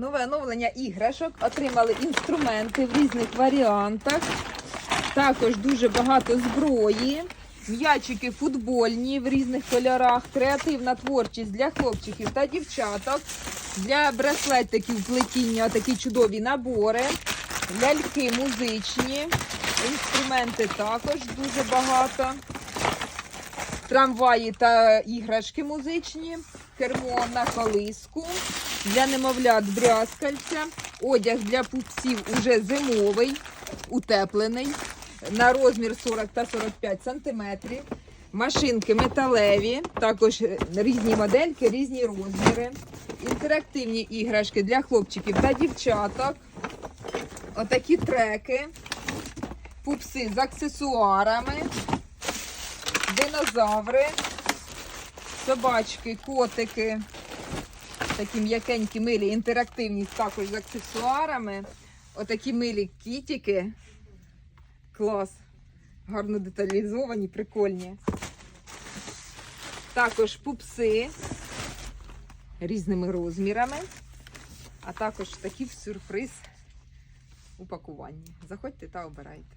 Нове оновлення іграшок. Отримали інструменти в різних варіантах. Також дуже багато зброї. М'ячики футбольні в різних кольорах, креативна творчість для хлопчиків та дівчаток, для браслетиків плетіння такі чудові набори, ляльки музичні, інструменти також дуже багато, трамваї та іграшки музичні, кермо на колиску, для немовлят брязкальця, одяг для пупсів уже зимовий, утеплений на розмір 40 та 45 сантиметрів. Машинки металеві, також різні модельки, різні розміри. Інтерактивні іграшки для хлопчиків та дівчаток. Отакі треки, пупси з аксесуарами, динозаври, собачки, котики. Такі м'якенькі милі, інтерактивні також з аксесуарами. Отакі милі кітики. Клас. Гарно деталізовані, прикольні. Також пупси різними розмірами. А також такі в сюрприз упакуванні. Заходьте та обирайте.